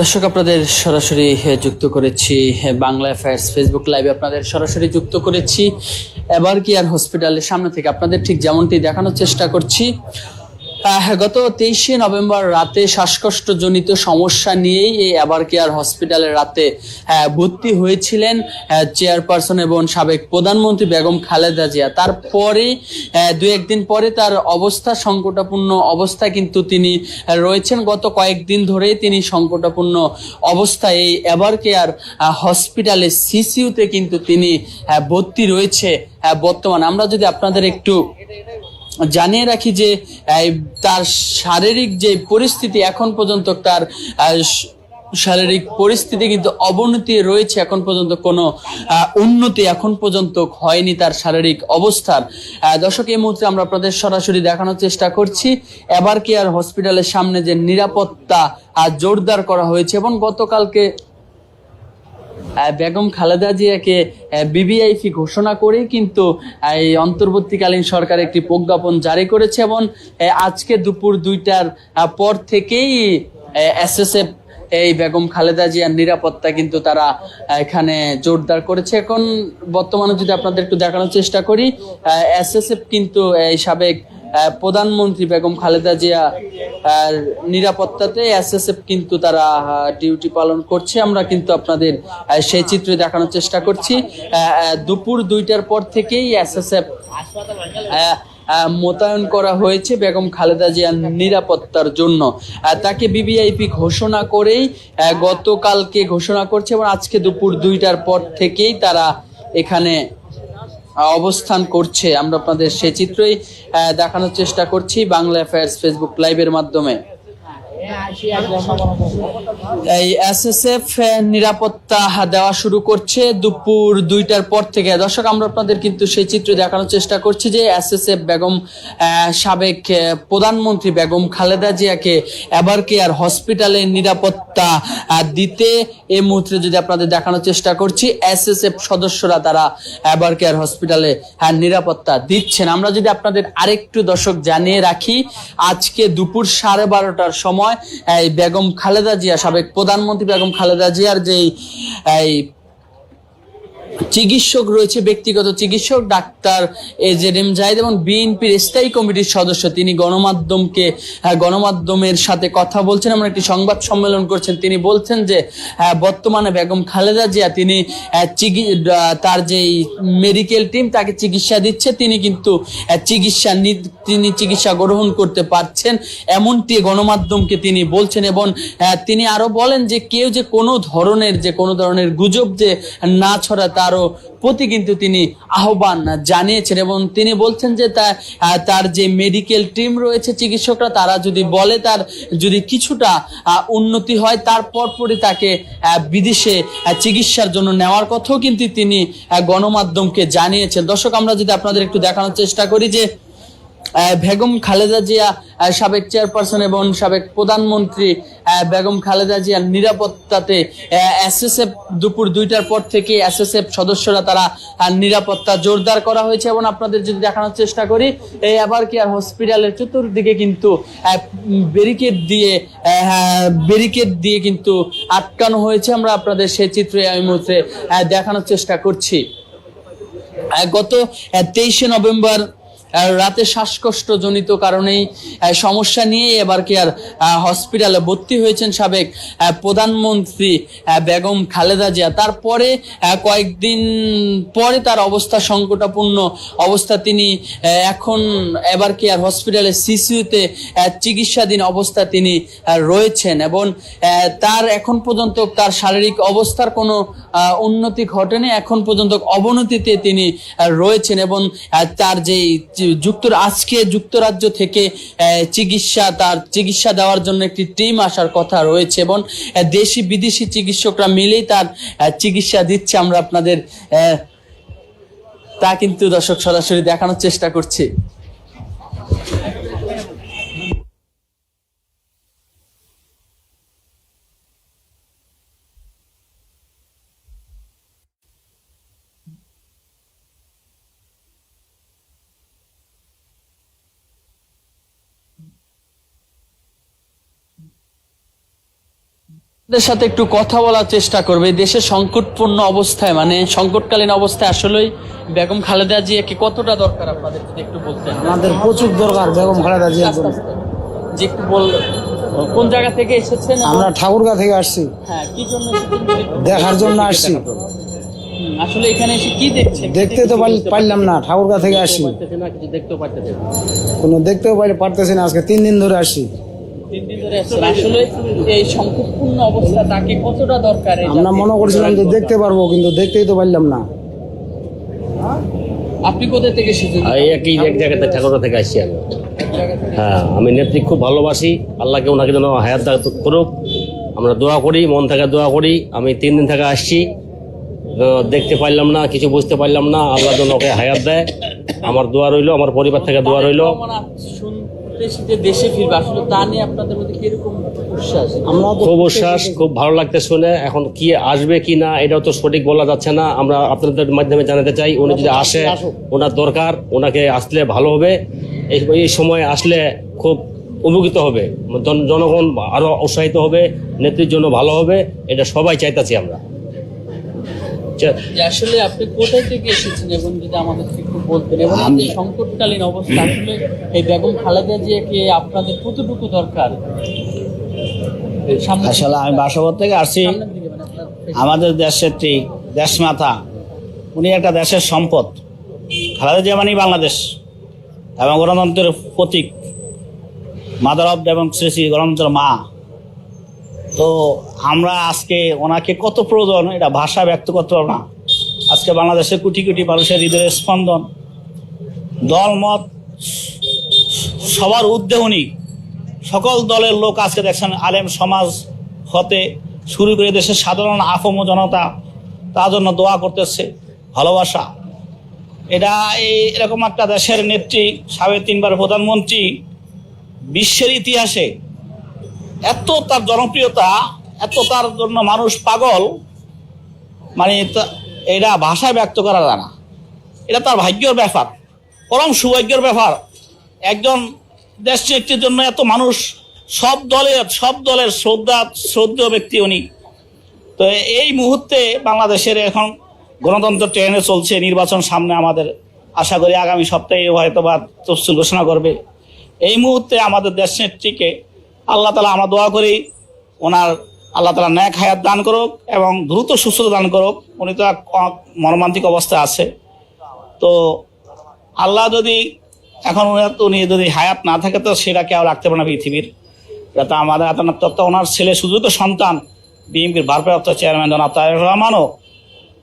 দর্শক, আপনাদের সরাসরি যুক্ত করেছি বাংলা অ্যাফেয়ার্স ফেসবুক লাইভে আপনাদের সরাসরি যুক্ত করেছি। এবার কি আর হসপিটালের সামনে থেকে আপনাদের ঠিক যেমনটি দেখানোর চেষ্টা করছি গত তেইশে নভেম্বর রাতে শ্বাসকষ্টজনিত সমস্যা নিয়েই এই এবার কেয়ার হসপিটালের রাতে ভর্তি হয়েছিলেন চেয়ারপারসন এবং সাবেক প্রধানমন্ত্রী বেগম খালেদা জিয়া। তারপরে দু একদিন পরে তার অবস্থা সংকটাপূর্ণ অবস্থা কিন্তু তিনি রয়েছেন। গত কয়েকদিন ধরেই তিনি সংকটাপূর্ণ অবস্থায় এই এবার কেয়ার হসপিটালে সিসিউতে কিন্তু তিনি ভর্তি রয়েছে বর্তমানে। আমরা যদি আপনাদের একটু জানিয়ে রাখি যে তার শারীরিক যে পরিস্থিতি এখন পর্যন্ত তার শারীরিক পরিস্থিতি কিন্তু অবনতি রয়েছে, এখন পর্যন্ত কোনো উন্নতি এখন পর্যন্ত হয়নি তার শারীরিক অবস্থার। দর্শক, এই মুহূর্তে আমরা আপনাদের সরাসরি দেখানোর চেষ্টা করছি। এবার কেয়ার হসপিটালের সামনে যে নিরাপত্তা জোরদার করা হয়েছে এবং গতকালকে বেগম খালেদা জিয়াকে বিবিআইপি ঘোষণা করে কিন্তু এই অন্তর্বর্তীকালীন সরকার একটি প্রজ্ঞাপন জারি করেছে এবং আজকে দুপুর দুইটার পর থেকেই এসএসএফ, এই বেগম খালেদা জিয়ার নিরাপত্তা কিন্তু তারা এখানে জোরদার করেছে। এখন বর্তমানে যদি আপনাদের একটু দেখানোর চেষ্টা করি এসএসএফ কিন্তু এই সাবেক প্রধানমন্ত্রী বেগম খালেদা জিয়া নিরাপত্তাতে এসএসএফ কিন্তু তারা ডিউটি পালন করছে। আমরা কিন্তু আপনাদের সেই চিত্র দেখানোর চেষ্টা করছি। দুপুর দুইটার পর থেকেই এসএসএফ মোতায়েন করা হয়েছে বেগম খালেদা জিয়ার নিরাপত্তার জন্য। তাকে বিবিআইপি ঘোষণা করেই গতকালকে ঘোষণা করছে এবং আজকে দুপুর দুইটার পর থেকেই তারা এখানে অবস্থান করছে। আমরা আপনাদের সে চিত্রই দেখানোর চেষ্টা করছি বাংলা অ্যাফেয়ার্স ফেসবুক লাইভের মাধ্যমে। এই এসএসএফ নিরাপত্তা দেওয়া শুরু করছে দুপুর দুইটার পর থেকে। দর্শক, আমরা আপনাদের কিন্তু সেই চিত্র দেখানোর চেষ্টা করছি যে এসএসএফ বেগম সাবেক প্রধানমন্ত্রী বেগম খালেদা জিয়াকে এবার কেয়ার হসপিটালে নিরাপত্তা দিতে? এই মুহূর্তে যদি আপনাদের দেখানোর চেষ্টা করছি এসএসএফ সদস্যরা তারা এবার কেয়ার হসপিটালে নিরাপত্তা দিচ্ছেন। আমরা যদি আপনাদের আরেকটু দর্শক জানিয়ে রাখি, আজকে দুপুর সাড়ে বারোটার সময় এই বেগম খালেদা জিয়া সাবেক প্রধানমন্ত্রী বেগম খালেদা জিয়ার যেই এই চিকিৎসক রয়েছে ব্যক্তিগত চিকিৎসক ডাক্তার এজেড এম জাহিদ এবং বিএনপির স্থায়ী কমিটির সদস্য। তিনি গণমাধ্যমকে হ্যাঁ, গণমাধ্যমের সাথে কথা বলছেন। এবং একটি সংবাদ সম্মেলন করছেন। তিনি বলছেন যে হ্যাঁ, বর্তমানে বেগম খালেদা জিয়া তিনি আহ, তার যেই মেডিকেল টিম তাকে চিকিৎসা দিচ্ছে। তিনি কিন্তু চিকিৎসা তিনি চিকিৎসা গ্রহণ করতে পারছেন। এমনটি গণমাধ্যমকে তিনি বলছেন এবং তিনি আরও বলেন যে কেউ যে কোনো ধরনের যে কোনো ধরনের গুজব যে না ছড়া তারও প্রতি কিন্তু তিনি আহ্বান জানিয়েছেন এবং তিনি বলছেন যে তার যে মেডিকেল টিম রয়েছে চিকিৎসকরা, তারা যদি বলে তার যদি কিছুটা উন্নতি হয়, তার পরপরই তাকে বিদেশে চিকিৎসার জন্য নেওয়ার কথাও কিন্তু তিনি গণমাধ্যমকে জানিয়েছেন। দর্শক, আমরা যদি আপনাদের একটু দেখানোর চেষ্টা করি যে বেগম খালেদা জিয়া সাবেক চেয়ারপারসন এবং সাবেক প্রধানমন্ত্রী বেগম খালেদা জিয়ার নিরাপত্তাতে এসএসএফ দুপুর দুইটার পর থেকে এসএসএফ সদস্যরা তারা নিরাপত্তা জোরদার করা হয়েছে এবং আপনাদের যদি দেখানোর চেষ্টা করি এই আবার কেয়ার হসপিটালের চতুর্দিকে কিন্তু ব্যারিকেড দিয়ে ব্যারিকেড দিয়ে কিন্তু আটকানো হয়েছে। আমরা আপনাদের সেই চিত্রে এই মুহূর্তে দেখানোর চেষ্টা করছি। গত তেইশে নভেম্বর রাতে শ্বাসকষ্ট জনিত কারণেই সমস্যা নিয়ে এবার কি আর হসপিটালে ভর্তি হয়েছেন সাবেক প্রধানমন্ত্রী বেগম খালেদা জিয়া। তারপরে কয়েকদিন পরে তার অবস্থা সংকটাপূর্ণ অবস্থা তিনি এখন এবার কি আর হসপিটালে সিসিউতে চিকিৎসাধীন অবস্থা তিনি রয়েছেন এবং তার এখন পর্যন্ত তার শারীরিক অবস্থার কোনো উন্নতি ঘটেনি। এখন পর্যন্ত অবনতিতে তিনি রয়েছেন এবং তার যেই যুক্তর আজকে যুক্তরাজ্য থেকে চিকিৎসা তার চিকিৎসা দেওয়ার জন্য একটি টিম আসার কথা রয়েছে এবং দেশি বিদেশি চিকিৎসকরা মিলেই তার চিকিৎসা দিচ্ছে। আমরা আপনাদের তা কিন্তু দর্শক সরাসরি দেখানোর চেষ্টা করছি। আপনাদের সাথে একটু কথা বলার চেষ্টা করবে। দেশের সংকটপূর্ণ অবস্থায় মানে সংকটকালীন অবস্থায় আসলেই বেগম খালেদা জিয়াকে কতটা দরকার আপনাদের? যদি একটু বলতেন। আমাদের প্রচুর দরকার বেগম খালেদা জন্য। যে একটু বল কোন জায়গা থেকে এসেছেন? আমরা ঠাকুরগা থেকে আসছি। হ্যাঁ কি জন্য দেখার জন্য আসছি। আসলে এখানে এসে কি দেখছেন? দেখতে তো পারল- পারলাম না ঠাকুরগা থেকে আসছি। কোনো দেখতেও পারি পারতেছি না আজকে তিন দিন ধরে আসছি। তিন দিন ধরে আসছেন আসলে এই সংকটপূর্ণ অবস্থা তাকে কতটা দরকার আমরা মনে করছিলাম যে দেখতে পারব কিন্তু দেখতেই তো পারলাম না। আপনি কোথা থেকে এসেছেন? একই এক জায়গাতে ঠাকুরটা থেকে আসছি আমি। হ্যাঁ আমি নেত্রী খুব ভালোবাসি। আল্লাহকে ওনাকে যেন হায়াত করুক। আমরা দোয়া করি মন থেকে দোয়া করি। আমি তিন দিন থেকে আসছি। দেখতে পারলাম না কিছু বুঝতে পারলাম না। আল্লাহ যেন ওকে হায়াত দেয়। আমার দোয়া রইল আমার পরিবার থেকে দোয়া রইল। কামনা যে দেশে ফিরবে আসলে তা নিয়ে আপনাদের মধ্যে কীরকম উচ্ছ্বাস? আমরা খুব উচ্ছ্বাস খুব ভালো লাগতে শুনে। এখন কি আসবে কি না এটাও তো সঠিক বলা যাচ্ছে না। আমরা আপনাদের মাধ্যমে জানাতে চাই উনি যদি আসে ওনার দরকার ওনাকে আসলে ভালো হবে। এই এই সময় আসলে খুব উপকৃত হবে। জনগণ আরও উৎসাহিত হবে নেত্রীর জন্য ভালো হবে এটা সবাই চাইতাছি আমরা। চা- আসলে আপনি কোথায় থেকে এসেছেন এবং যদি আমাদের একটু বলতেন এবং এই সংকটকালীন অবস্থা আসলে এই বেগম খালেদা জিয়াকে আপনাদের কতটুকু দরকার? আসলে আমি বাসবত থেকে আসছি। মানে আমাদের দেশের ঠিক দেশমাতা উনি একটা দেশের সম্পদ। খালেদা জিয়া মানেই বাংলাদেশ। এবং গণতন্ত্রের প্রতীক। মাদার অব এবং শ্রী শ্রী গণতন্ত্রের মা। তো আমরা আজকে ওনাকে কত প্রয়োজন, এটা ভাষা ব্যক্ত করতে পারব না। আজকে বাংলাদেশের কোটি কোটি মানুষের হৃদয়ের স্পন্দন। দলমত, সবার উদ্যোগনী সকল দলের লোক আজকে দেখছেন আলেম সমাজ হতে শুরু করে দেশের সাধারণ আফম জনতা তার জন্য দোয়া করতেছে, ভালোবাসা। এটা এই এরকম একটা দেশের নেত্রী, সাবেক তিনবার প্রধানমন্ত্রী, বিশ্বের ইতিহাসে এত তার জনপ্রিয়তা, এত তার জন্য মানুষ পাগল মানে এটা ভাষায় ব্যক্ত করা যায় না। এটা তার ভাগ্যের ব্যাপার, পরম সৌভাগ্যের ব্যাপার। একজন দেশ নেত্রীর জন্য এত মানুষ, সব দলের সব দলের শ্রদ্ধা, শ্রদ্ধেয় ব্যক্তি উনি। তো এই মুহূর্তে বাংলাদেশের এখন গণতন্ত্র ট্রেনে চলছে, নির্বাচন সামনে আমাদের। আশা করি আগামী সপ্তাহে হয়তো বা তফসিল ঘোষণা করবে। এই মুহূর্তে আমাদের দেশ নেত্রীকে আল্লাহ তালা আমরা দোয়া করি, ওনার আল্লাহ তালা ন্যাক হায়াত দান করুক এবং দ্রুত সুস্থতা দান করুক। উনি তো মর্মান্তিক অবস্থায় আছে। তো আল্লাহ যদি এখন উনি- যদি হায়াত না থাকে, তো সেটা কেউ রাখতে পারে না পৃথিবীর। এটা আমাদের তত্ত্ব ওনার ছেলে শুধু তো সন্তান, বিএনপির ভারপ্রাপ্ত চেয়ারম্যান জনাব তারেক রহমানও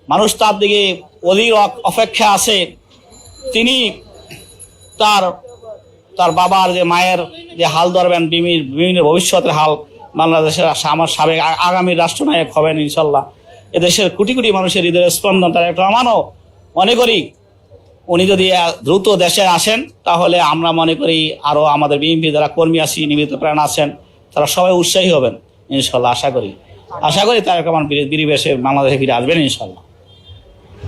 মানুষ তার দিকে অধীর অপেক্ষা আছে। তিনি তার তার বাবার যে মায়ের যে হাল ধরবেন বিভিন্ন ভবিষ্যতের হাল বাংলাদেশের আমার সাবেক আগামী রাষ্ট্রনায়ক হবেন ইনশাল্লাহ। এদেশের কোটি কোটি মানুষের হৃদয়ের স্পন্দন তার একটা রহমানও মনে করি, উনি যদি দ্রুত দেশে আসেন, তাহলে আমরা মনে করি আরও আমাদের বিএনপি যারা কর্মী আছি, নিবেদিত প্রাণ আছেন, তারা সবাই উৎসাহী হবেন ইনশাল্লাহ, আশা করি। আশা করি তার রহমান বিরিবেশে বাংলাদেশে ফিরে আসবেন ইনশাল্লাহ।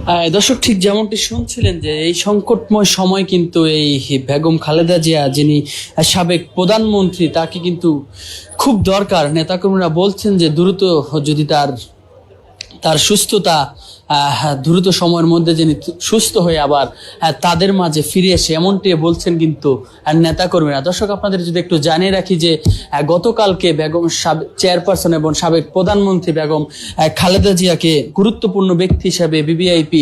দর্শক, ঠিক যেমনটি শুনছিলেন যে এই সংকটময় সময় কিন্তু এই বেগম খালেদা জিয়া, যিনি সাবেক প্রধানমন্ত্রী, তাকে কিন্তু খুব দরকার। নেতাকর্মীরা বলছেন যে দ্রুত যদি তার তার সুস্থতা দ্রুত সময়ের মধ্যে যিনি সুস্থ হয়ে আবার আহ, তাদের মাঝে ফিরে এসে এমনটি বলছেন কিন্তু আহ, নেতাকর্মীরা। দর্শক আপনাদের যদি একটু জানিয়ে রাখি যে গতকালকে বেগম চেয়ারপারসন এবং সাবেক প্রধানমন্ত্রী বেগম খালেদা জিয়াকে গুরুত্বপূর্ণ ব্যক্তি হিসাবে বিবিআইপি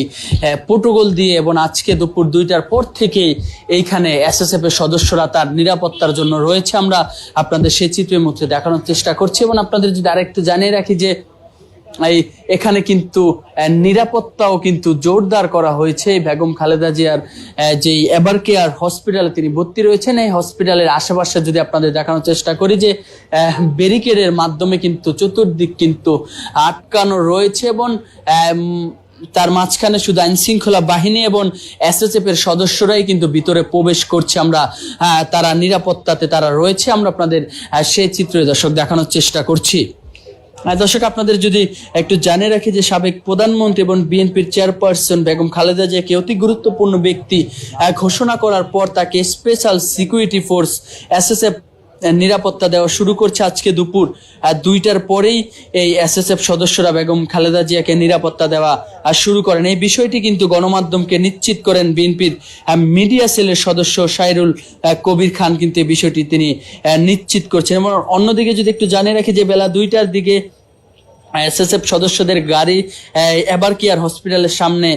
প্রোটোকল দিয়ে এবং আজকে দুপুর দুইটার পর থেকেই এইখানে এসএসএফ এর সদস্যরা তার নিরাপত্তার জন্য রয়েছে। আমরা আপনাদের সেই চিত্রের মধ্যে দেখানোর চেষ্টা করছি এবং আপনাদের যদি আরেকটু জানিয়ে রাখি যে এই এখানে কিন্তু নিরাপত্তাও কিন্তু জোরদার করা হয়েছে। বেগম খালেদা জিয়ার আহ, যে এবার কেয়ার হসপিটালে তিনি ভর্তি রয়েছেন এই হসপিটালের আশেপাশে যদি আপনাদের দেখানোর চেষ্টা করি যে ব্যারিকেডের মাধ্যমে কিন্তু চতুর্দিক কিন্তু আটকানো রয়েছে এবং তার মাঝখানে শুধু আইন শৃঙ্খলা বাহিনী এবং এসএসএফ এর সদস্যরাই কিন্তু ভিতরে প্রবেশ করছে। আমরা আহ, তারা নিরাপত্তাতে তারা রয়েছে। আমরা আপনাদের সেই চিত্র দর্শক দেখানোর চেষ্টা করছি। দর্শক, আপনাদের যদি একটু জানে রাখি যে সাবেক প্রধানমন্ত্রী এবং বিএনপির চেয়ারপারসন বেগম খালেদা জিয়াকে অতি গুরুত্বপূর্ণ ব্যক্তি ঘোষণা করার পর তাকে স্পেশাল সিকিউরিটি ফোর্স এসএসএফ নিরাপত্তা দেওয়া শুরু করছে আজকে দুপুর। দুইটার পরেই এই এসএসএফ সদস্যরা বেগম খালেদা জিয়াকে নিরাপত্তা দেওয়া আর শুরু করেন। এই বিষয়টি কিন্তু গণমাধ্যমকে নিশ্চিত করেন বিএনপির মিডিয়া সেলের সদস্য সাইরুল কবির খান কিন্তু এই বিষয়টি তিনি নিশ্চিত করছেন। এবং অন্যদিকে যদি একটু জানিয়ে রাখি যে বেলা দুইটার দিকে এসএসএফ সদস্যদের গাড়ি এবার কেয়ার হসপিটালের সামনে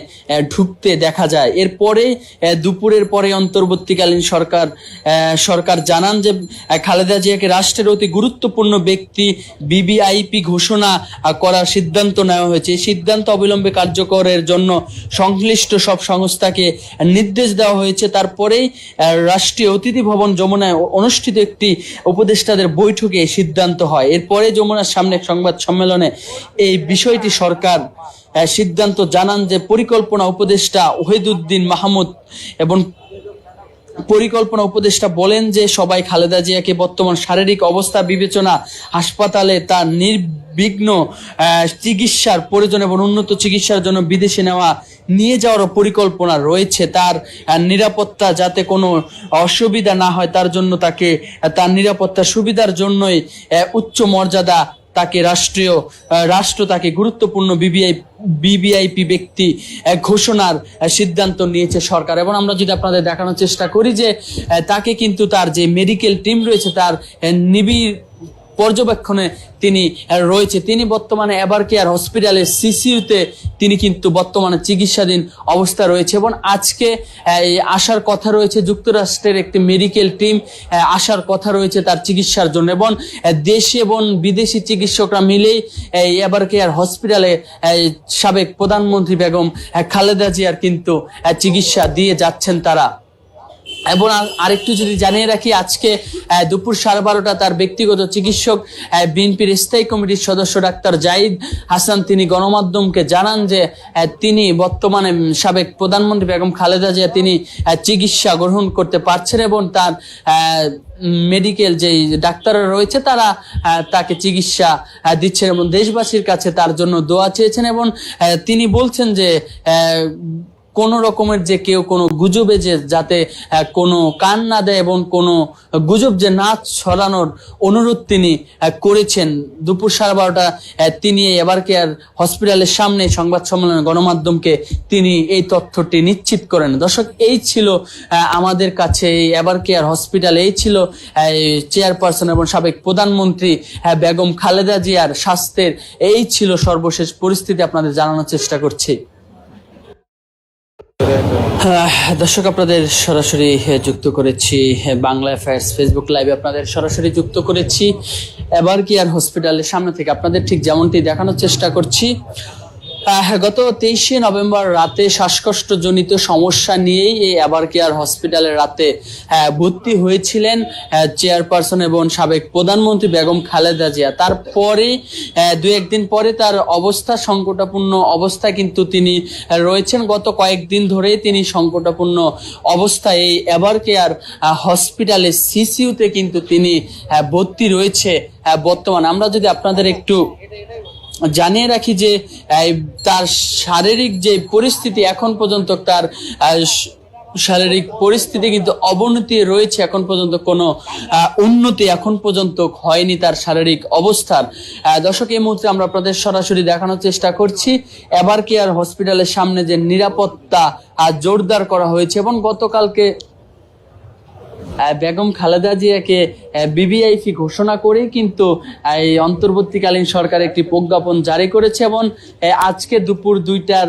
ঢুকতে দেখা যায়। এরপরে দুপুরের পরে অন্তর্বর্তীকালীন সরকার সরকার জানান যে খালেদা জিয়াকে রাষ্ট্রের অতি গুরুত্বপূর্ণ ব্যক্তি, বিবিআইপি ঘোষণা করার সিদ্ধান্ত নেওয়া হয়েছে। এই সিদ্ধান্ত অবিলম্বে কার্যকরের জন্য সংশ্লিষ্ট সব সংস্থাকে নির্দেশ দেওয়া হয়েছে। তারপরেই রাষ্ট্রীয় অতিথি ভবন যমুনায় অনুষ্ঠিত একটি উপদেষ্টাদের বৈঠকে সিদ্ধান্ত হয়। এরপরে যমুনার সামনে সংবাদ সম্মেলনে এই বিষয়টি সরকার সিদ্ধান্ত জানান যে পরিকল্পনা উপদেষ্টা ওহিদুদ্দিন মাহমুদ এবং পরিকল্পনা উপদেষ্টা বলেন যে সবাই খালেদা জিয়াকে বর্তমান শারীরিক অবস্থা বিবেচনা, হাসপাতালে তার নির্বিঘ্ন চিকিৎসার প্রয়োজন এবং উন্নত চিকিৎসার জন্য বিদেশে নেওয়া, নিয়ে যাওয়ারও পরিকল্পনা রয়েছে। তার নিরাপত্তা যাতে কোনো অসুবিধা না হয়, তার জন্য তাকে তার নিরাপত্তা সুবিধার জন্যই উচ্চ মর্যাদা তাকে রাষ্ট্রীয় রাষ্ট্র তাকে গুরুত্বপূর্ণ বিবিআই, বিবিআইপি ব্যক্তি ঘোষণার সিদ্ধান্ত নিয়েছে সরকার। এবং আমরা যদি আপনাদের দেখানোর চেষ্টা করি যে তাকে কিন্তু তার যে মেডিকেল টিম রয়েছে, তার নিবিড় পর্যবেক্ষণে তিনি রয়েছে। তিনি বর্তমানে এবার কেয়ার হসপিটালের সিসিউতে তিনি কিন্তু বর্তমানে চিকিৎসাধীন অবস্থা রয়েছে এবং আজকে আসার কথা রয়েছে, যুক্তরাষ্ট্রের একটি মেডিকেল টিম আসার কথা রয়েছে তার চিকিৎসার জন্য এবং দেশি এবং বিদেশি চিকিৎসকরা মিলেই এবার কেয়ার হসপিটালে সাবেক প্রধানমন্ত্রী বেগম খালেদা জিয়ার কিন্তু চিকিৎসা দিয়ে যাচ্ছেন তারা। এবং আর- আরেকটু যদি জানিয়ে রাখি, আজকে দুপুর সাড়ে বারোটা তার ব্যক্তিগত চিকিৎসক বিএনপির স্থায়ী কমিটির সদস্য ডাক্তার জাহিদ হাসান তিনি গণমাধ্যমকে জানান যে তিনি বর্তমানে সাবেক প্রধানমন্ত্রী বেগম খালেদা জিয়া তিনি চিকিৎসা গ্রহণ করতে পারছেন এবং তার মেডিকেল যে ডাক্তাররা রয়েছে তারা তাকে চিকিৎসা দিচ্ছেন এবং দেশবাসীর কাছে তার জন্য দোয়া চেয়েছেন এবং তিনি বলছেন যে কোন রকমের যে কেউ কোনো গুজবে যে যাতে কোনো কান না দেয় এবং কোনো গুজব যে না ছড়ানোর অনুরোধ তিনি করেছেন। দুপুর সাড়ে বারোটা তিনি এবার কেয়ার হসপিটালের সামনে সংবাদ সম্মেলনে গণমাধ্যমকে তিনি এই তথ্যটি নিশ্চিত করেন। দর্শক, এই ছিল আমাদের কাছে এই এবার কেয়ার হসপিটাল, এই ছিল চেয়ারপারসন এবং সাবেক প্রধানমন্ত্রী বেগম খালেদা জিয়ার স্বাস্থ্যের, এই ছিল সর্বশেষ পরিস্থিতি। আপনাদের জানানোর চেষ্টা করছি। দর্শক, আপনাদের সরাসরি যুক্ত করেছি বাংলা অ্যাফেয়ার্স ফেসবুক লাইভে আপনাদের সরাসরি যুক্ত করেছি। এবার কি আর হসপিটালের সামনে থেকে আপনাদের ঠিক যেমনটি দেখানোর চেষ্টা করছি গত তেইশে নভেম্বর রাতে শ্বাসকষ্টজনিত সমস্যা নিয়েই এই এবার কেয়ার হসপিটালে রাতে আহ, ভর্তি হয়েছিলেন আহ, চেয়ারপারসন এবং সাবেক প্রধানমন্ত্রী বেগম খালেদা জিয়া। তারপরে দু একদিন পরে তার অবস্থা সংকটাপূর্ণ অবস্থা কিন্তু তিনি রয়েছেন। গত কয়েকদিন ধরেই তিনি সংকটাপূর্ণ অবস্থায় এই এবার কেয়ার হসপিটালে সিসিউতে কিন্তু তিনি ভর্তি রয়েছে বর্তমানে। আমরা যদি আপনাদের একটু জানিয়ে রাখি যে তার শারীরিক যে পরিস্থিতি এখন পর্যন্ত তার শারীরিক পরিস্থিতি কিন্তু অবনতি রয়েছে, এখন পর্যন্ত কোনো উন্নতি এখন পর্যন্ত হয়নি তার শারীরিক অবস্থার। দর্শক, এই মুহূর্তে আমরা আপনাদের সরাসরি দেখানোর চেষ্টা করছি। এবার কেয়ার হসপিটালের সামনে যে নিরাপত্তা জোরদার করা হয়েছে এবং গতকালকে বেগম খালেদা জিয়াকে বিবিআইপি ঘোষণা করে কিন্তু এই অন্তর্বর্তীকালীন সরকার একটি প্রজ্ঞাপন জারি করেছে এবং আজকে দুপুর দুইটার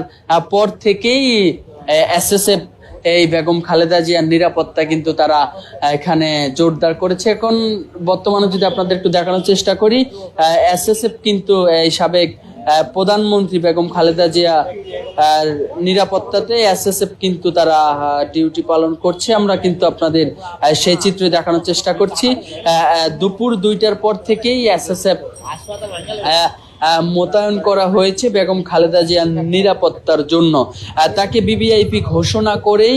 পর থেকেই এসএসএফ, এই বেগম খালেদা জিয়ার নিরাপত্তা কিন্তু তারা এখানে জোরদার করেছে। এখন বর্তমানে যদি আপনাদের একটু দেখানোর চেষ্টা করি এসএসএফ কিন্তু এই সাবেক প্রধানমন্ত্রী বেগম খালেদা জিয়া নিরাপত্তাতে এসএসএফ কিন্তু তারা ডিউটি পালন করছে। আমরা কিন্তু আপনাদের সেই চিত্র দেখানোর চেষ্টা করছি। দুপুর দুইটার পর থেকেই এসএসএফ মোতায়েন করা হয়েছে বেগম খালেদা জিয়ার নিরাপত্তার জন্য। তাকে বিবিআইপি ঘোষণা করেই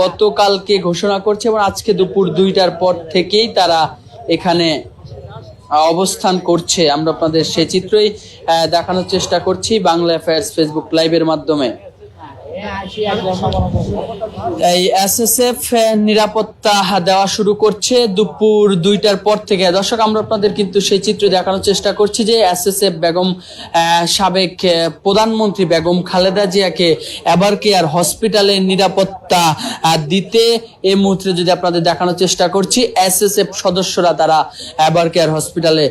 গতকালকে ঘোষণা করছে এবং আজকে দুপুর দুইটার পর থেকেই তারা এখানে অবস্থান করছে। আমরা আপনাদের সেই চিত্রই দেখানোর চেষ্টা করছি বাংলা অ্যাফেয়ার্স ফেসবুক লাইভের মাধ্যমে। এই এসএসএফ নিরাপত্তা দেওয়া শুরু করছে দুপুর দুইটার পর থেকে। দর্শক, আমরা আপনাদের কিন্তু সেই চিত্র দেখানোর চেষ্টা করছি যে এসএসএফ বেগম সাবেক প্রধানমন্ত্রী বেগম খালেদা জিয়াকে এবার কেয়ার হসপিটালে নিরাপত্তা দিতে? এই মুহূর্তে যদি আপনাদের দেখানোর চেষ্টা করছি এসএসএফ সদস্যরা তারা এবার কেয়ার হসপিটালে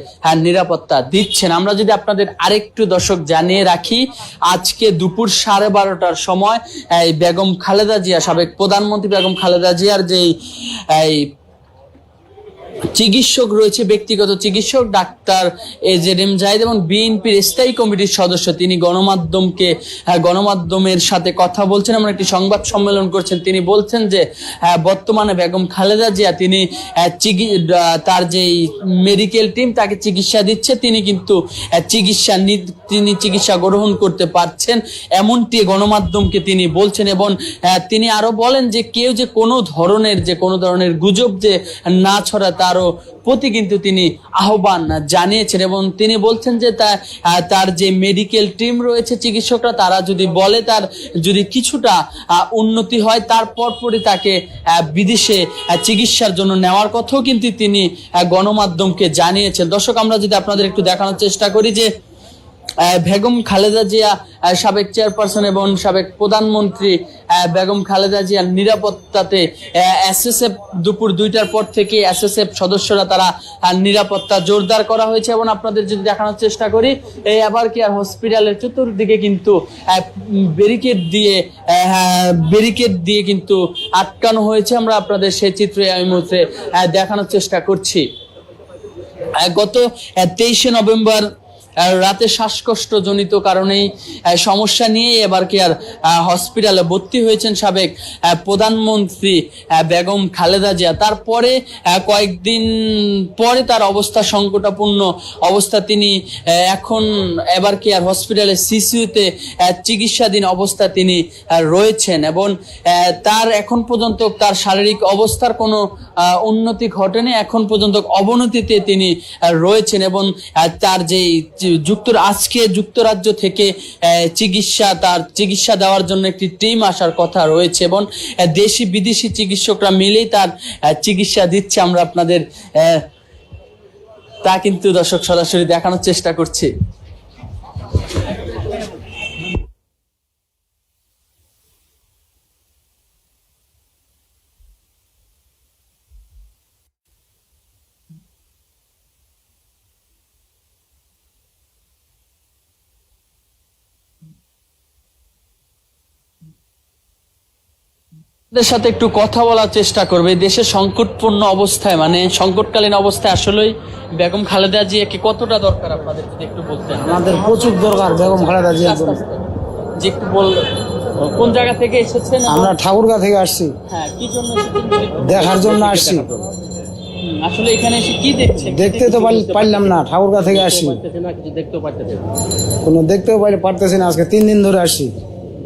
নিরাপত্তা দিচ্ছেন। আমরা যদি আপনাদের আরেকটু দর্শক জানিয়ে রাখি, আজকে দুপুর সাড়ে বারোটার সময় এই বেগম খালেদা জিয়া সাবেক প্রধানমন্ত্রী বেগম খালেদা জিয়ার যেই চিকিৎসক রয়েছে ব্যক্তিগত চিকিৎসক ডাক্তার এজেড এম জাহিদ এবং বিএনপির স্থায়ী কমিটির সদস্য। তিনি গণমাধ্যমকে আহ, গণমাধ্যমের সাথে কথা বলছেন। এবং একটি সংবাদ সম্মেলন করছেন। তিনি বলছেন যে আহ, বর্তমানে বেগম খালেদা জিয়া তিনি আহ, তার যেই মেডিকেল টিম তাকে চিকিৎসা দিচ্ছে। তিনি কিন্তু চিকিৎসা তিনি চিকিৎসা গ্রহণ করতে পারছেন। এমনটি গণমাধ্যমকে তিনি বলছেন এবং তিনি আরও বলেন যে কেউ যে কোনো ধরনের যে কোনো ধরনের গুজব যে না ছড়ায় তারও প্রতি কিন্তু তিনি আহ্বান জানিয়েছেন এবং তিনি বলছেন যে তার যে মেডিকেল টিম রয়েছে চিকিৎসকরা, তারা যদি বলে তার যদি কিছুটা উন্নতি হয়, তার পরপরই তাকে বিদেশে চিকিৎসার জন্য নেওয়ার কথাও কিন্তু তিনি গণমাধ্যমকে জানিয়েছেন। দর্শক, আমরা যদি আপনাদের একটু দেখানোর চেষ্টা করি যে বেগম খালেদা জিয়া সাবেক চেয়ারপারসন এবং সাবেক প্রধানমন্ত্রী বেগম খালেদা জিয়ার নিরাপত্তাতে এসএসএফ দুপুর দুইটার পর থেকে এসএসএফ সদস্যরা তারা নিরাপত্তা জোরদার করা হয়েছে এবং আপনাদের যদি দেখানোর চেষ্টা করি, এই আবার কেয়ার হসপিটালের চতুর্দিকে কিন্তু ব্যারিকেড দিয়ে ব্যারিকেড দিয়ে কিন্তু আটকানো হয়েছে। আমরা আপনাদের সেই চিত্রে এই মুহূর্তে দেখানোর চেষ্টা করছি। গত তেইশে নভেম্বর রাতে শ্বাসকষ্ট জনিত কারণেই সমস্যা নিয়ে এবার কি আর হসপিটালে ভর্তি হয়েছেন সাবেক প্রধানমন্ত্রী বেগম খালেদা জিয়া। তারপরে কয়েকদিন পরে তার অবস্থা, সংকটাপূর্ণ অবস্থা তিনি এখন এবার কি আর হসপিটালে সিসিউতে চিকিৎসাধীন অবস্থা তিনি রয়েছেন এবং তার এখন পর্যন্ত তার শারীরিক অবস্থার কোনো উন্নতি ঘটেনি। এখন পর্যন্ত অবনতিতে তিনি রয়েছেন এবং তার যে যুক্তর আজকে যুক্তরাজ্য থেকে চিকিৎসা তার চিকিৎসা দেওয়ার জন্য একটি টিম আসার কথা রয়েছে এবং দেশি বিদেশি চিকিৎসকরা মিলেই তার চিকিৎসা দিচ্ছে। আমরা আপনাদের তা কিন্তু দর্শক সরাসরি দেখানোর চেষ্টা করছি। আপনাদের সাথে একটু কথা বলার চেষ্টা করবে। দেশের সংকটপূর্ণ অবস্থায় মানে সংকটকালীন অবস্থায় আসলেই বেগম খালেদা জিয়াকে কতটা দরকার আপনাদের যদি একটু বলতেন? আমাদের প্রচুর দরকার বেগম খালেদা জন্য। যে একটু বল কোন জায়গা থেকে এসেছেন আমরা ঠাকুরগা থেকে আসছি। হ্যাঁ কি জন্য দেখার জন্য আসছি। আসলে এখানে এসে কি দেখছেন? দেখতে তো পারল- পারলাম না ঠাকুরগা থেকে আসছি। কোনো দেখতেও পারি পারতেছি না আজকে তিন দিন ধরে আসছি।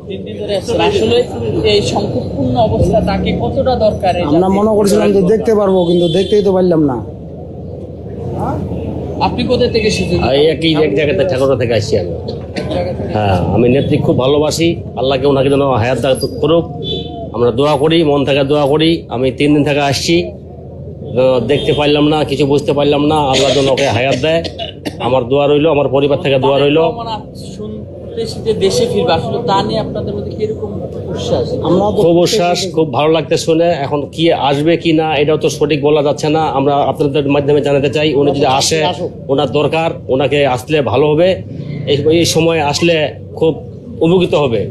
তিন দিন ধরে আসছেন আসলে এই সংকটপূর্ণ অবস্থা তাকে কতটা দরকার আমরা মনে করছিলাম যে দেখতে পারব কিন্তু দেখতেই তো পারলাম না। আপনি কোথা থেকে এসেছেন? একই এক জায়গাতে ঠাকুরা থেকে আসছি আমি। হ্যাঁ আমি নেত্রী খুব ভালোবাসি আল্লাহকে ওনাকে যেন হায়াত দায়িত্ব করুক। আমরা দোয়া করি মন থেকে দোয়া করি আমি তিন দিন থেকে আসছি। দেখতে পারলাম না কিছু বুঝতে পারলাম না আল্লাহ যেন ওকে হায়াত দেয়। আমার দোয়া রইল আমার পরিবার থেকে দোয়া রইল। মানে যে দেশে ফিরবে আসলে তা নিয়ে আপনাদের মধ্যে কীরকম উচ্ছ্বাস? আমরা খুব উচ্ছ্বাস খুব ভালো লাগতে শুনে। এখন কি আসবে কি না এটাও তো সঠিক বলা যাচ্ছে না। আমরা আপনাদের মাধ্যমে জানাতে চাই উনি যদি আসে ওনার দরকার ওনাকে আসলে ভালো হবে। এই এই সময় আসলে খুব উপকৃত হবে।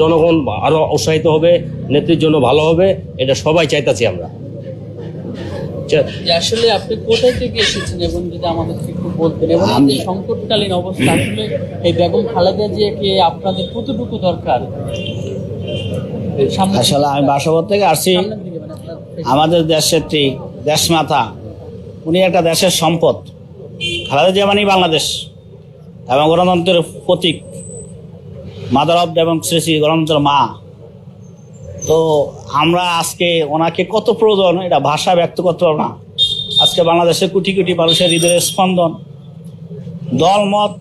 জনগণ আরও উৎসাহিত হবে নেত্রীর জন্য ভালো হবে এটা সবাই চাইতাছি আমরা। আসলে আপনি কোথায় থেকে এসেছেন এবং যদি আমাদেরকে একটু বলতেন এবং সংকটকালীন অবস্থা আসলে এই বেগম খালেদা জিয়াকে আপনাদের কতটুকু দরকার? আসলে আমি বাসবত থেকে আসছি। মানে আমাদের দেশের ঠিক দেশমাতা উনি একটা দেশের সম্পদ। খালেদা জিয়া মানেই বাংলাদেশ এবং গণতন্ত্রের প্রতীক মাদার অফ এবং শ্রী শ্রী গণতন্ত্রের মা। তো আমরা আজকে ওনাকে কত প্রয়োজন, এটা ভাষা ব্যক্ত করতে পারব না। আজকে বাংলাদেশের কোটি কোটি মানুষের হৃদয়ের স্পন্দন। দল মত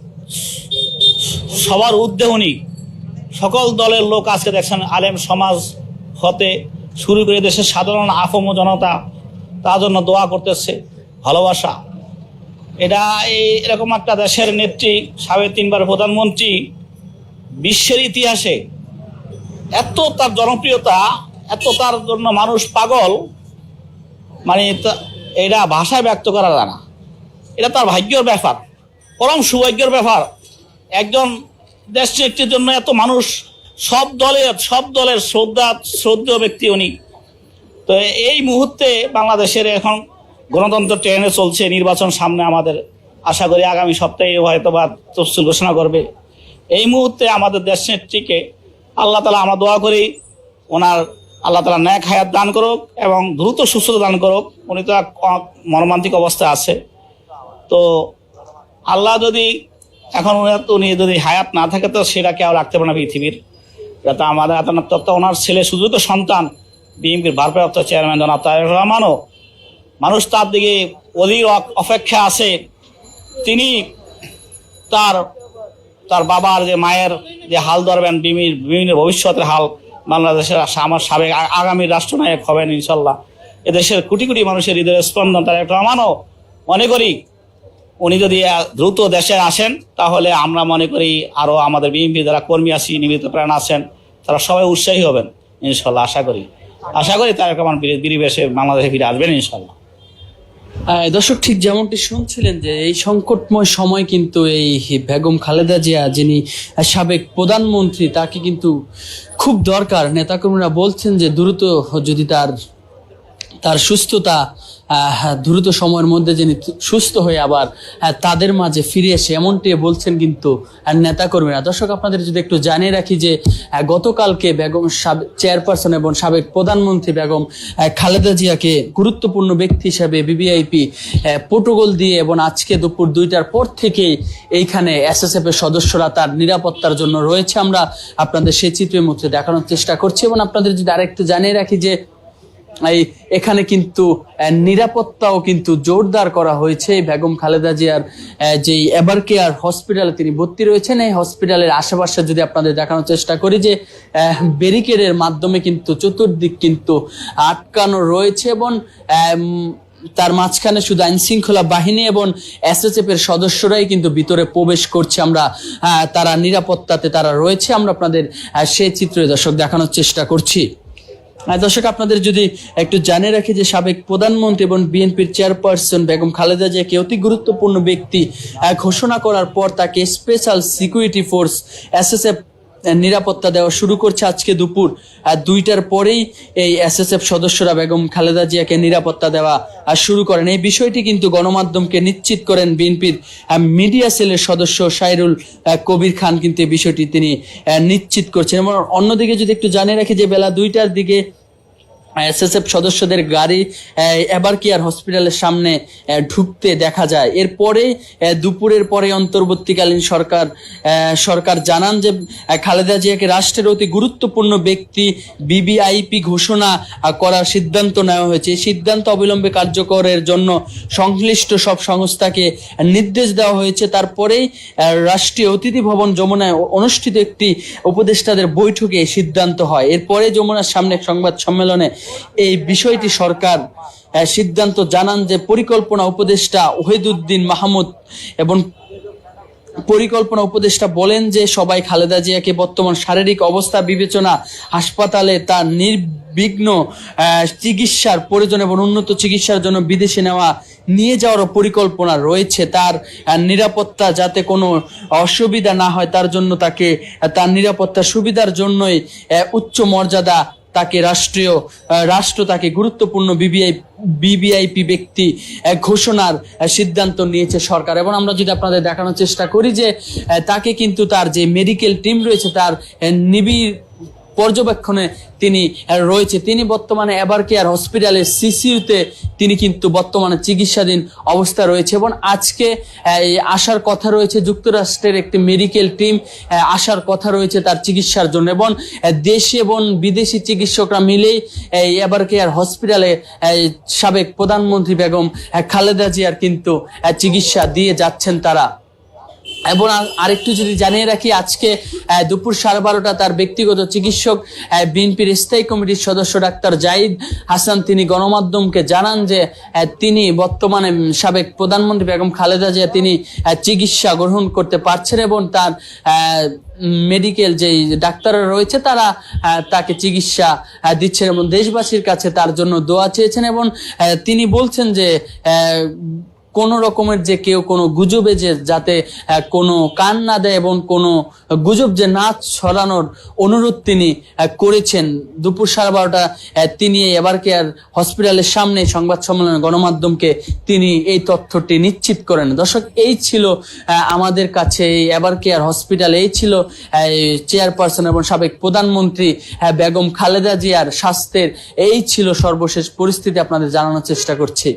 সবার ঊর্ধ্বে সকল দলের লোক আজকে দেখছেন আলেম সমাজ হতে শুরু করে দেশের সাধারণ আফম জনতা, তার জন্য দোয়া করতেছে, ভালোবাসা। এটা এই এরকম একটা দেশের নেত্রী, সাবেক তিনবার প্রধানমন্ত্রী, বিশ্বের ইতিহাসে এত তার জনপ্রিয়তা, এত তার জন্য মানুষ পাগল মানে এটা ভাষায় ব্যক্ত করা যায় না। এটা তার ভাগ্যর ব্যাপার। পরম সৌভাগ্যের ব্যাপার। একজন দেশ নেত্রীর জন্য এত মানুষ, সব দলের সব দলের শ্রদ্ধা, শ্রদ্ধেয় ব্যক্তি উনি। তো এই মুহূর্তে বাংলাদেশের এখন গণতন্ত্র ট্রেনে চলছে, নির্বাচন সামনে আমাদের। আশা করি আগামী সপ্তাহে হয়তো বা তফসিল ঘোষণা করবে। এই মুহূর্তে আমাদের দেশ নেত্রীকে আল্লাহ তালা আমরা দোয়া করি, ওনার আল্লাহ তালা ন্যাক হায়াত দান করুক এবং দ্রুত সুস্থতা দান করুক। উনি তো মর্মান্তিক অবস্থায় আছে। তো আল্লাহ যদি এখন উনি- যদি হায়াত না থাকে, তো সেটা কেউ রাখতে পারে না পৃথিবীর। এটা তো আমাদের আপনার তো ওনার ছেলে তো সন্তান, বিএনপির ভারপ্রাপ্ত চেয়ারম্যান জনাব তারেক রহমানও, মানুষ তার দিকে অধীর অপেক্ষা আছে। তিনি তার তার বাবার যে মায়ের যে হাল ধরবেন বিভিন্ন বিভিন্ন ভবিষ্যতের হাল বাংলাদেশের আমার সাবেক আগামী রাষ্ট্রনায়ক হবেন ইনশাল্লাহ। এদেশের কোটি কোটি মানুষের হৃদয়ের স্পন্দন তার একটা রহমানও মনে করি, উনি যদি দ্রুত দেশে আসেন, তাহলে আমরা মনে করি আরও আমাদের বিএনপি যারা কর্মী আছি, নিবেদিত প্রাণ আছেন, তারা সবাই উৎসাহী হবেন ইনশাল্লাহ, আশা করি। আশা করি তার রহমান বিরিবেশে বাংলাদেশে ফিরে আসবেন ইনশাল্লাহ। দর্শক, ঠিক যেমনটি শুনছিলেন যে এই সংকটময় সময় কিন্তু এই বেগম খালেদা জিয়া, যিনি সাবেক প্রধানমন্ত্রী, তাকে কিন্তু খুব দরকার। নেতাকর্মীরা বলছেন যে দ্রুত যদি তার তার সুস্থতা দ্রুত সময়ের মধ্যে যিনি সুস্থ হয়ে আবার তাদের মাঝে ফিরে এসে এমনটি বলছেন কিন্তু আহ, নেতাকর্মীরা। দর্শক আপনাদের যদি একটু জানিয়ে রাখি যে গতকালকে বেগম চেয়ারপারসন এবং সাবেক প্রধানমন্ত্রী বেগম খালেদা জিয়াকে গুরুত্বপূর্ণ ব্যক্তি হিসেবে বিবিআইপি প্রোটোকল দিয়ে এবং আজকে দুপুর দুইটার পর থেকেই এইখানে এসএসএফ এর সদস্যরা তার নিরাপত্তার জন্য রয়েছে। আমরা আপনাদের সেই চিত্রের মধ্যে দেখানোর চেষ্টা করছি এবং আপনাদের যদি আরেকটু জানিয়ে রাখি যে এখানে কিন্তু নিরাপত্তাও কিন্তু জোরদার করা হয়েছে। বেগম খালেদা জিয়ার আহ, যে এবার কেয়ার হসপিটালে তিনি ভর্তি রয়েছেন এই হসপিটালের আশেপাশে যদি আপনাদের দেখানোর চেষ্টা করি যে ব্যারিকেডের মাধ্যমে কিন্তু চতুর্দিক কিন্তু আটকানো রয়েছে এবং তার মাঝখানে শুধু আইন শৃঙ্খলা বাহিনী এবং এসএসএফ এর সদস্যরাই কিন্তু ভিতরে প্রবেশ করছে। আমরা তারা নিরাপত্তাতে তারা রয়েছে। আমরা আপনাদের সেই চিত্র দর্শক দেখানোর চেষ্টা করছি। দর্শক, আপনাদের যদি একটু জানে রাখি যে সাবেক প্রধানমন্ত্রী এবং বিএনপির চেয়ারপারসন বেগম খালেদা জিয়াকে অতি গুরুত্বপূর্ণ ব্যক্তি ঘোষণা করার পর তাকে স্পেশাল সিকিউরিটি ফোর্স এসএসএফ নিরাপত্তা দেওয়া শুরু করছে আজকে দুপুর। দুইটার পরেই এই এসএসএফ সদস্যরা বেগম খালেদা জিয়াকে নিরাপত্তা দেওয়া শুরু করেন। এই বিষয়টি কিন্তু গণমাধ্যমকে নিশ্চিত করেন বিএনপির মিডিয়া সেলের সদস্য সাইরুল কবির খান কিন্তু এই বিষয়টি তিনি নিশ্চিত করছেন। এবং অন্যদিকে যদি একটু জানিয়ে রাখি যে বেলা দুইটার দিকে এসএসএফ সদস্যদের গাড়ি এবার কেয়ার হসপিটালের সামনে ঢুকতে দেখা যায়। এরপরে দুপুরের পরে অন্তর্বর্তীকালীন সরকার সরকার জানান যে খালেদা জিয়াকে রাষ্ট্রের অতি গুরুত্বপূর্ণ ব্যক্তি বিবিআইপি ঘোষণা করার সিদ্ধান্ত নেওয়া হয়েছে। এই সিদ্ধান্ত অবিলম্বে কার্যকরের জন্য সংশ্লিষ্ট সব সংস্থাকে নির্দেশ দেওয়া হয়েছে। তারপরেই রাষ্ট্রীয় অতিথি ভবন যমুনায় অনুষ্ঠিত একটি উপদেষ্টাদের বৈঠকে সিদ্ধান্ত হয়। এরপরে যমুনার সামনে সংবাদ সম্মেলনে এই বিষয়টি সরকার সিদ্ধান্ত জানান যে পরিকল্পনা উপদেষ্টা ওহিদুদ্দিন মাহমুদ এবং পরিকল্পনা উপদেষ্টা বলেন যে সবাই খালেদা জিয়াকে বর্তমান শারীরিক অবস্থা বিবেচনা, হাসপাতালে তার নির্বিঘ্ন চিকিৎসার প্রয়োজন এবং উন্নত চিকিৎসার জন্য বিদেশে নেওয়া, নিয়ে যাওয়ারও পরিকল্পনা রয়েছে। তার নিরাপত্তা যাতে কোনো অসুবিধা না হয়, তার জন্য তাকে তার নিরাপত্তা সুবিধার জন্যই উচ্চ মর্যাদা তাকে রাষ্ট্রীয় রাষ্ট্র তাকে গুরুত্বপূর্ণ বিবিআই, বিবিআইপি ব্যক্তি ঘোষণার সিদ্ধান্ত নিয়েছে সরকার। এবং আমরা যদি আপনাদের দেখানোর চেষ্টা করি যে তাকে কিন্তু তার যে মেডিকেল টিম রয়েছে, তার নিবিড় পর্যবেক্ষণে তিনি রয়েছে। তিনি বর্তমানে এবার কেয়ার হসপিটালের সিসিউতে তিনি কিন্তু বর্তমানে চিকিৎসাধীন অবস্থা রয়েছে এবং আজকে আসার কথা রয়েছে, যুক্তরাষ্ট্রের একটি মেডিকেল টিম আসার কথা রয়েছে তার চিকিৎসার জন্য এবং দেশি এবং বিদেশি চিকিৎসকরা মিলেই এবার কেয়ার হসপিটালে সাবেক প্রধানমন্ত্রী বেগম খালেদা জিয়ার কিন্তু চিকিৎসা দিয়ে যাচ্ছেন তারা। এবং আর- আরেকটু যদি জানিয়ে রাখি, আজকে দুপুর সাড়ে বারোটা তার ব্যক্তিগত চিকিৎসক বিএনপির স্থায়ী কমিটির সদস্য ডাক্তার জাহিদ হাসান, তিনি গণমাধ্যমকে জানান যে তিনি বর্তমানে সাবেক প্রধানমন্ত্রী বেগম খালেদা জিয়া, তিনি চিকিৎসা গ্রহণ করতে পারছেন এবং তার মেডিকেল যে ডাক্তাররা রয়েছে, তারা তাকে চিকিৎসা দিচ্ছেন এবং দেশবাসীর কাছে তার জন্য দোয়া চেয়েছেন এবং তিনি বলছেন যে কোন রকমের যে কেউ কোনো গুজবে যে যাতে কোনো কান না দেয় এবং কোনো গুজব যে না ছড়ানোর অনুরোধ তিনি করেছেন। দুপুর সাড়ে বারোটা তিনি এবার কেয়ার হসপিটালের সামনে সংবাদ সম্মেলনে গণমাধ্যমকে তিনি এই তথ্যটি নিশ্চিত করেন। দর্শক, এই ছিল আমাদের কাছে এই এবার কেয়ার হসপিটাল, এই ছিল চেয়ারপারসন এবং সাবেক প্রধানমন্ত্রী বেগম খালেদা জিয়ার স্বাস্থ্যের, এই ছিল সর্বশেষ পরিস্থিতি। আপনাদের জানানোর চেষ্টা করছি।